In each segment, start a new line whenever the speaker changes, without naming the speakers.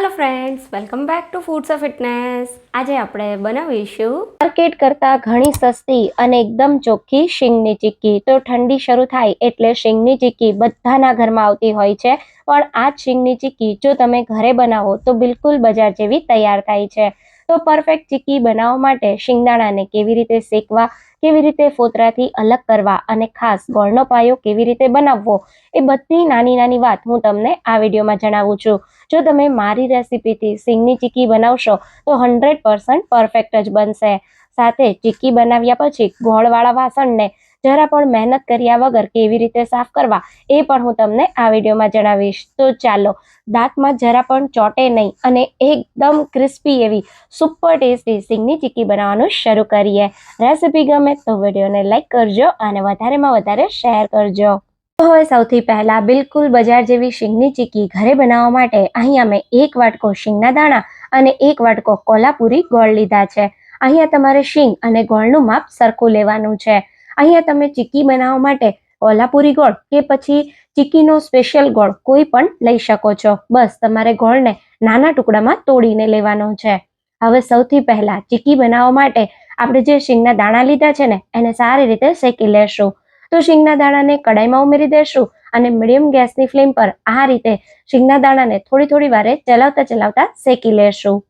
Hello friends welcome back to foods of fitness આજે આપણે બનાવીશું
માર્કેટ કરતાં ઘણી સસ્તી અને એકદમ ચોખ્ખી શીંગની ચીક્કી. તો ઠંડી શરૂ થાય એટલે શીંગની ચીક્કી બધાના ઘરમાં આવતી હોય છે. પણ આ જ શીંગની ચીક્કી જો તમે ઘરે બનાવો તો બિલકુલ બજાર જેવી તૈયાર થાય છે. તો પરફેક્ટ ચીકી બનાવવા માટે શિંગદાણાને કેવી રીતે શેકવા, કેવી રીતે ફોતરાથી અલગ કરવા અને ખાસ ગોળનો પાયો કેવી રીતે બનાવવો, એ બધી નાની નાની વાત હું તમને આ વિડીયોમાં જણાવું છું. જો તમે મારી રેસીપીથી સિંગની ચીકી બનાવશો, તો હંડ્રેડ પરસેન્ટ પરફેક્ટ જ બનશે. સાથે ચીકી બનાવ્યા પછી ગોળવાળા વાસણને જરા પણ મહેનત કર્યા વગર કેવી રીતે સાફ કરવા, એ પણ હું તમને આ વિડીયોમાં જણાવીશ. તો ચાલો, દાંતમાં જરા પણ ચોટે નહીં અને એકદમ ક્રિસ્પી એવી સુપર ટેસ્ટી સિંગની ચીક્કી બનાવવાનું શરૂ કરીએ. રેસીપી ગમે તો વિડીયોને લાઇક કરજો અને વધારેમાં વધારે શેર કરજો. હવે સૌથી પહેલાં બિલકુલ બજાર જેવી શીંગની ચીક્કી ઘરે બનાવવા માટે અહીંયા મેં એક વાટકો શીંગના દાણા અને એક વાટકો કોલ્હાપુરી ગોળ લીધા છે. અહીંયા તમારે શીંગ અને ગોળનું માપ સરખું લેવાનું છે. અહીંયા તમે ચીકી બનાવવા માટે કોલ્હાપુરી ગોળ કે પછી ચીકીનો સ્પેશિયલ ગોળ કોઈ પણ લઈ શકો છો. બસ, તમારે ગોળને નાના ટુકડામાં તોડીને લેવાનો છે. હવે સૌથી પહેલા ચીકી બનાવવા માટે આપણે જે શીંગના દાણા લીધા છે ને, એને સારી રીતે શેકી લેશું. તો શીંગના દાણાને કડાઈમાં ઉમેરી દેશું અને મીડિયમ ગેસની ફ્લેમ પર આ રીતે શીંગના દાણાને થોડી થોડી વારે ચલાવતા ચલાવતા શેકી લેશું.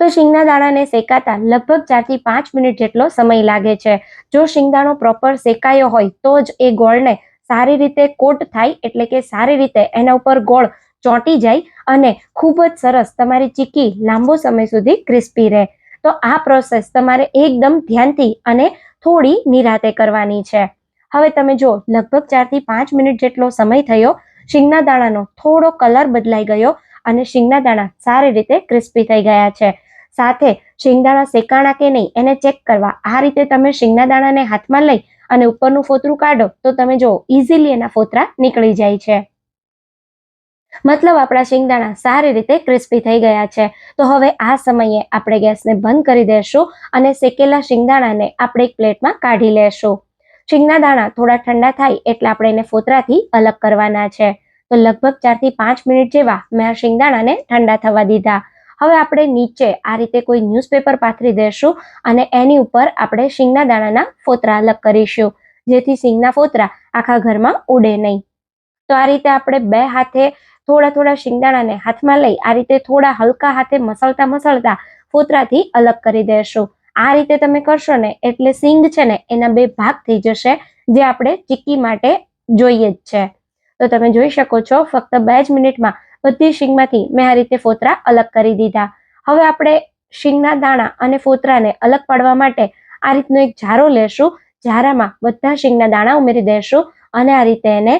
તો શિંગના દાણાને શેકાતા લગભગ ચારથી પાંચ મિનિટ જેટલો સમય લાગે છે. જો શિંગદાણો પ્રોપર શેકાયો હોય તો જ એ ગોળને સારી રીતે કોટ થાય એટલે કે સારી રીતે એના ઉપર ગોળ ચોંટી જાય અને ખૂબ જ સરસ તમારી ચીક્કી લાંબો સમય સુધી ક્રિસ્પી રહે. તો આ પ્રોસેસ તમારે એકદમ ધ્યાનથી અને થોડી નિરાતે કરવાની છે. હવે તમે જો લગભગ ચારથી પાંચ મિનિટ જેટલો સમય થયો, શિંગના દાણાનો થોડો કલર બદલાઈ ગયો અને શિંગના દાણા સારી રીતે ક્રિસ્પી થઈ ગયા છે. સાથે શિંગદાણા શેકાણા કે નહીં, એને ચેક કરવા. આ રીતે તમે શિંગના દાણાને હાથમાં લઈ અને ઉપરનું ફોતરું કાઢો, તો તમે જો ઇઝીલી એના ફોતરા નીકળી જાય છે. મતલબ આપણા શિંગદાણા સારી રીતે ક્રિસ્પી થઈ ગયા છે. તો હવે આ સમયે આપણે ગેસને બંધ કરી દેશું અને શેકેલા શિંગદાણાને આપણે એક પ્લેટમાં કાઢી લેશું. શિંગના દાણા થોડા ઠંડા થાય એટલે આપણે એને ફોતરાથી અલગ કરવાના છે. તો લગભગ ચારથી પાંચ મિનિટ જેવા મેં આ શિંગદાણાને ઠંડા થવા દીધા. હવે આપણે નીચે આ રીતે કોઈ ન્યૂઝપેપર પાથરી દેશું અને એની ઉપર આપણે શીંગના દાણાના ફોતરા અલગ કરીશું. જેથી શીંગના ફોતરા આખા ઘરમાં ઉડે નહીં. તો આ રીતે આપણે બે હાથે થોડા થોડા શીંગદાણાને હાથમાં લઈ આ રીતે થોડા હલકા હાથે મસળતા મસળતા ફોતરાથી અલગ કરી દેશું. આ રીતે તમે કરશો ને એટલે સિંગ છે ને એના બે ભાગ થઈ જશે, જે આપણે ચીક્કી માટે જોઈએ જ છે. તો તમે જોઈ શકો છો, ફક્ત બે જ મિનિટમાં બધી શીંગમાંથી મેં આ રીતે ફોતરા અલગ કરી દીધા. હવે આપણે શીંગના દાણા અને ફોતરાને અલગ પાડવા માટે આ રીતનો એક ઝારો લેશું. ઝારામાં બધા શીંગના દાણા ઉમેરી દેશું અને આ રીતે એને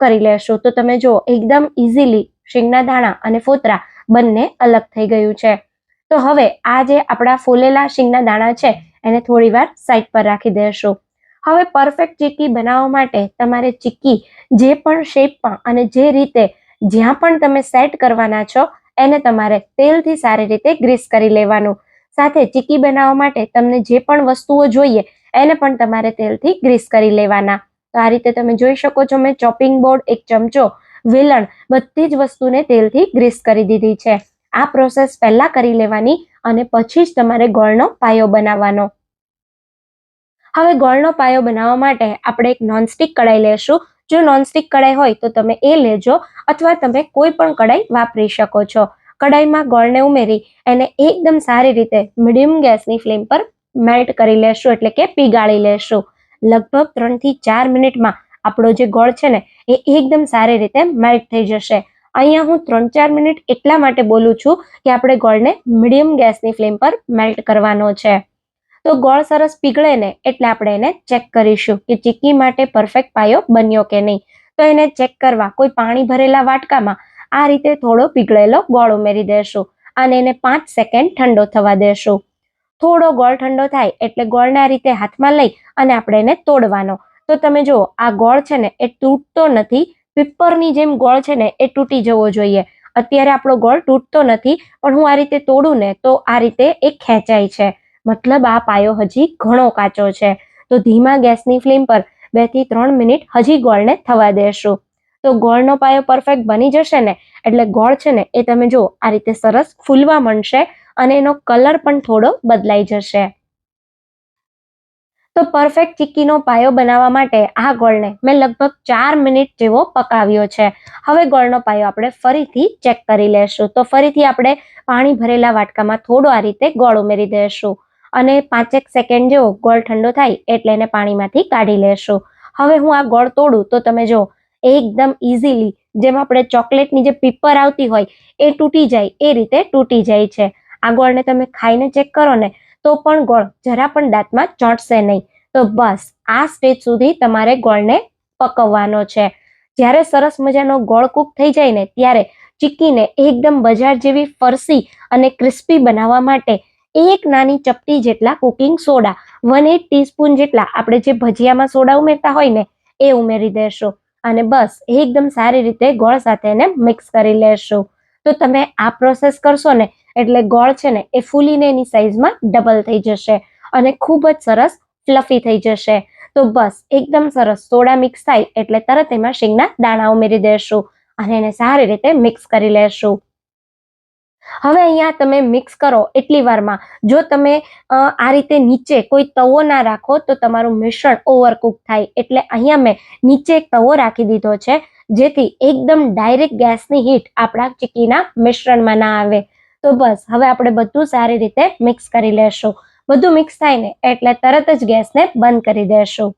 કરી લેશું. તો તમે જુઓ, એકદમ ઇઝીલી શીંગના દાણા અને ફોતરા બંને અલગ થઈ ગયું છે. તો હવે આ જે આપણા ફોલેલા શીંગના દાણા છે, એને થોડીવાર સાઈડ પર રાખી દેશું. હવે પરફેક્ટ ચીક્કી બનાવવા માટે તમારે ચીક્કી જે પણ શેપમાં અને જે રીતે જ્યાં પણ તમે સેટ કરવાના છો, એને તમારે તેલથી સારી રીતે ગ્રીસ કરી લેવાનું. સાથે ચીકી બનાવવા માટે તમને જે પણ વસ્તુઓ જોઈએ, એને પણ તમારે તેલથી ગ્રીસ કરી લેવાના. તો આ રીતે તમે જોઈ શકો છો, મેં ચોપિંગ બોર્ડ એક ચમચો વેલણ બધી જ વસ્તુને તેલથી ગ્રીસ કરી દીધી છે. આ પ્રોસેસ પહેલા કરી લેવાની અને પછી જ તમારે ગોળનો પાયો બનાવવાનો. હવે ગોળનો પાયો બનાવવા માટે આપણે એક નોનસ્ટિક કડાઈ લેશું. જો નોનસ્ટિક કડાઈ હોય તો તમે એ લેજો અથવા તમે કોઈ પણ કડાઈ વાપરી શકો છો. કડાઈમાં ગોળને ઉમેરી એને એકદમ સારી રીતે મીડિયમ ગેસની ફ્લેમ પર મેલ્ટ કરી લેશું, એટલે કે પીગાળી લેશું. લગભગ ત્રણથી ચાર મિનિટમાં આપણો જે ગોળ છે ને, એ એકદમ સારી રીતે મેલ્ટ થઈ જશે. અહીંયા હું ત્રણ ચાર મિનિટ એટલા માટે બોલું છું કે આપણે ગોળને મીડિયમ ગેસની ફ્લેમ પર મેલ્ટ કરવાનો છે. તો ગોળ સરસ પીગળે ને એટલે આપણે એને ચેક કરીશું કે ચીક્કી માટે પરફેક્ટ પાયો બન્યો કે નહીં. તો એને ચેક કરવા કોઈ પાણી ભરેલા વાટકામાં આ રીતે થોડો પીગળેલો ગોળ ઉમેરી દેશું અને એને પાંચ સેકન્ડ ઠંડો થવા દેશું. થોડો ગોળ ઠંડો થાય એટલે ગોળને આ રીતે હાથમાં લઈ અને આપણે એને તોડવાનો. તો તમે જુઓ, આ ગોળ છે ને એ તૂટતો નથી. પીપરની જેમ ગોળ છે ને એ તૂટી જવો જોઈએ. અત્યારે આપણો ગોળ તૂટતો નથી, પણ હું આ રીતે તોડું ને તો આ રીતે એ ખેંચાય છે. મતલબ આ પાયો હજી ઘણો કાચો છે. તો ધીમા ગેસની ફ્લેમ પર બેથી ત્રણ મિનિટ હજી ગોળને થવા દેશું. તો ગોળનો પાયો પરફેક્ટ બની જશે ને? એટલે ગોળ છે ને, એ તમે જો આ રીતે સરસ ફૂલવા માંડશે અને એનો કલર પણ થોડો બદલાઈ જશે. તો પરફેક્ટ ચીક્કીનો પાયો બનાવવા માટે આ ગોળને મેં લગભગ ચાર મિનિટ જેવો પકાવ્યો છે. હવે ગોળનો પાયો આપણે ફરીથી ચેક કરી લેશું. તો ફરીથી આપણે પાણી ભરેલા વાટકામાં થોડો આ રીતે ગોળ ઉમેરી દઈશું અને પાંચેક સેકન્ડ જેવો ગોળ ઠંડો થાય એટલે એને પાણીમાંથી કાઢી લેશું. હવે હું આ ગોળ તોડું તો તમે જો એકદમ ઇઝીલી જેમ આપણે ચોકલેટની જે પીપર આવતી હોય, એ તૂટી જાય, એ રીતે તૂટી જાય છે. આ ગોળને તમે ખાઈને ચેક કરો ને, તો પણ ગોળ જરા પણ દાંતમાં ચોંટશે નહીં. તો બસ, આ સ્ટેજ સુધી તમારે ગોળને પકવવાનો છે. જ્યારે સરસ મજાનો ગોળ કૂક થઈ જાય ને, ત્યારે ચીકીને એકદમ બજાર જેવી ફરસી અને ક્રિસ્પી બનાવવા માટે એક નાની ચપટી જેટલા cooking soda one eight teaspoon જેટલા આપણે જે ભજીયામાં સોડા ઉમેરતા હોય ને, એ ઉમેરી દેશો. અને બસ એકદમ સારી રીતે ગોળ સાથે એને મિક્સ કરી લેશો. તો તમે આ પ્રોસેસ કરશો ને, એટલે ગોળ છે ને, એ ફૂલીને એની સાઈઝમાં ડબલ થઈ જશે. અને ખૂબ જ સરસ ફ્લફી થઈ જશે. તો બસ, એકદમ સરસ સોડા મિક્સ થાય, એટલે તરત એમાં શીંગના દાણા ઉમેરી દેશું. અને એને સારી રીતે મિક્સ કરી લેશું. હવે અહીંયા તમે મિક્સ કરો એટલી વારમાં. જો તમે આ રીતે નીચે કોઈ તવો ના રાખો, તો તમારું મિશ્રણ ઓવરકુક થાય. એટલે અહીંયા મેં નીચે એક તવો રાખી દીધો છે, જેથી એકદમ ડાયરેક્ટ ગેસની હીટ આપણા ચીકીના મિશ્રણમાં ના આવે. તો બસ, હવે આપણે બધું સારી રીતે મિક્સ કરી લેશું. બધું મિક્સ થાય ને, એટલે તરત જ ગેસને બંધ કરી દેશું.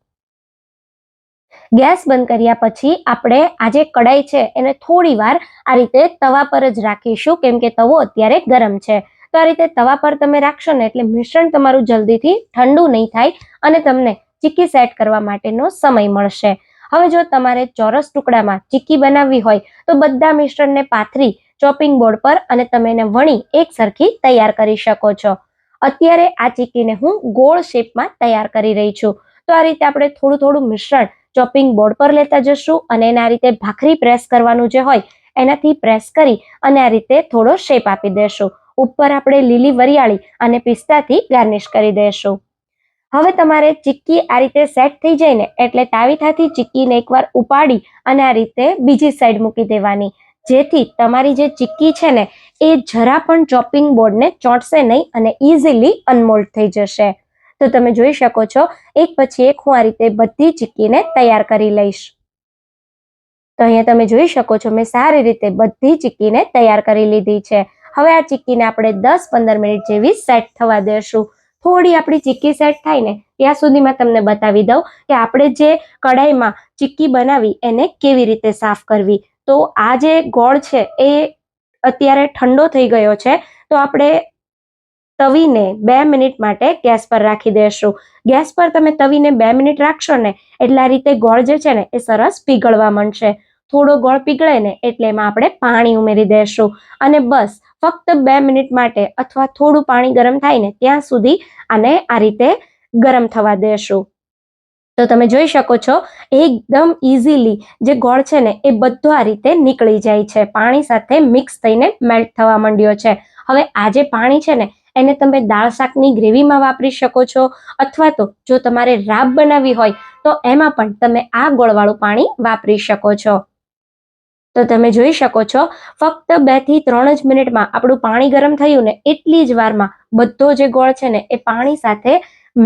ગેસ બંધ કર્યા પછી આપણે આ જે કડાઈ છે એને થોડી વાર આ રીતે તવા પર જ રાખીશું, કેમ કે તવો અત્યારે ગરમ છે. તો આ રીતે તવા પર તમે રાખશો ને એટલે મિશ્રણ તમારું જલ્દીથી ઠંડુ નહીં થાય અને તમને ચીક્કી સેટ કરવા માટેનો સમય મળશે. હવે જો તમારે ચોરસ ટુકડામાં ચીક્કી બનાવવી હોય, તો બધા મિશ્રણને પાથરી ચોપિંગ બોર્ડ પર અને તમે એને વણી એક સરખી તૈયાર કરી શકો છો. અત્યારે આ ચીક્કીને હું ગોળ શેપમાં તૈયાર કરી રહી છું. તો આ રીતે આપણે થોડું થોડું મિશ્રણ ચોપિંગ બોર્ડ પર લેતા જશું અને એના રીતે ભાખરી પ્રેસ કરવાનું જે હોય, એનાથી પ્રેસ કરી અને આ રીતે થોડો શેપ આપી દેશું. ઉપર આપણે લીલી વરિયાળી અને પિસ્તાથી ગાર્નિશ કરી દેશું. હવે તમારે ચીક્કી આ રીતે સેટ થઈ જાય ને એટલે તાવીથાથી ચીક્કીને એકવાર ઉપાડી અને આ રીતે બીજી સાઈડ મૂકી દેવાની. જેથી તમારી જે ચીક્કી છે ને, એ જરા પણ ચોપિંગ બોર્ડને ચોંટશે નહીં અને ઇઝીલી અનમોલ્ડ થઈ જશે. તો તમે જોઈ શકો છો, એક પછી એક હું આ રીતે બધી ચીક્કીને તૈયાર કરી લઈશ. તો અહીંયા તમે જોઈ શકો છો, મેં સારી રીતે બધી ચીક્કીને તૈયાર કરી લીધી છે. હવે આ ચીક્કીને આપણે દસ પંદર મિનિટ જેવી સેટ થવા દેશું. થોડી આપણી ચીક્કી સેટ થાય ને, ત્યાં સુધીમાં તમને બતાવી દઉં કે આપણે જે કઢાઈમાં ચીક્કી બનાવી, એને કેવી રીતે સાફ કરવી. તો આ જે ગોળ છે, એ અત્યારે ઠંડો થઈ ગયો છે. તો આપણે તવીને બે મિનિટ માટે ગેસ પર રાખી દેશો. ગેસ પર તમે તવીને બે મિનિટ રાખશો ને, એટલે આ રીતે ગોળ જે છે ને, એ સરસ પીગળવા માંડશે. થોડો ગોળ પીગળે ને, એટલે એમાં આપણે પાણી ઉમેરી દેશું. અને બસ, ફક્ત બે મિનિટ માટે અથવા થોડું પાણી ગરમ થાય ને, ત્યાં સુધી આને આ રીતે ગરમ થવા દેશું. તો તમે જોઈ શકો છો, એકદમ ઇઝીલી જે ગોળ છે ને, એ બધો આ રીતે નીકળી જાય છે. પાણી સાથે મિક્સ થઈને મેલ્ટ થવા માંડ્યો છે. હવે આ જે પાણી છે ને એને તમે દાળ શાકની ગ્રેવીમાં વાપરી શકો છો, અથવા તો જો તમારે રાબ બનાવવી હોય, તો એમાં પણ તમે આ ગોળવાળું પાણી વાપરી શકો છો. તો તમે જોઈ શકો છો, ફક્ત બેથી ત્રણ જ મિનિટમાં આપણું પાણી ગરમ થયું ને એટલી જ વારમાં બધો જે ગોળ છે ને, એ પાણી સાથે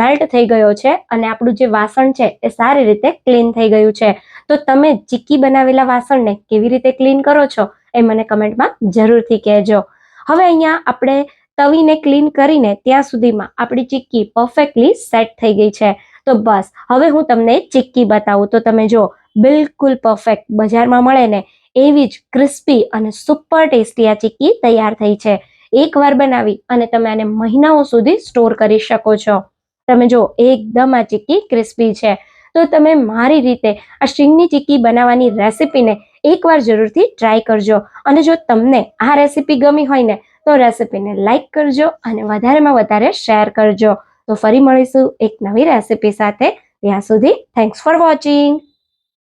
મેલ્ટ થઈ ગયો છે અને આપણું જે વાસણ છે, એ સારી રીતે ક્લીન થઈ ગયું છે. તો તમે ચીક્કી બનાવેલા વાસણને કેવી રીતે ક્લીન કરો છો, એ મને કમેન્ટમાં જરૂરથી કહેજો. હવે અહીંયા આપણે તવીને ક્લીન કરીને ત્યાં સુધીમાં આપણી ચીક્કી પરફેક્ટલી સેટ થઈ ગઈ છે. તો બસ, હવે હું તમને ચીક્કી બતાવું. તો તમે જો બિલકુલ પરફેક્ટ બજારમાં મળે ને એવી જ ક્રિસ્પી અને સુપર ટેસ્ટી આ ચીક્કી તૈયાર થઈ છે. એકવાર બનાવી અને તમે આને મહિનાઓ સુધી સ્ટોર કરી શકો છો. તમે જો એકદમ આ ચીક્કી ક્રિસ્પી છે. તો તમે મારી રીતે આ શીંગની ચીક્કી બનાવવાની રેસીપીને એકવાર જરૂરથી ટ્રાય કરજો. અને જો તમને આ રેસીપી ગમી હોય ને તો રેસિપીને લાઈક કરજો અને વધારેમાં વધારે શેર કરજો. તો ફરી મળીશું એક નવી રેસિપી સાથે. ત્યાં સુધી થેન્ક્સ ફોર વોચિંગ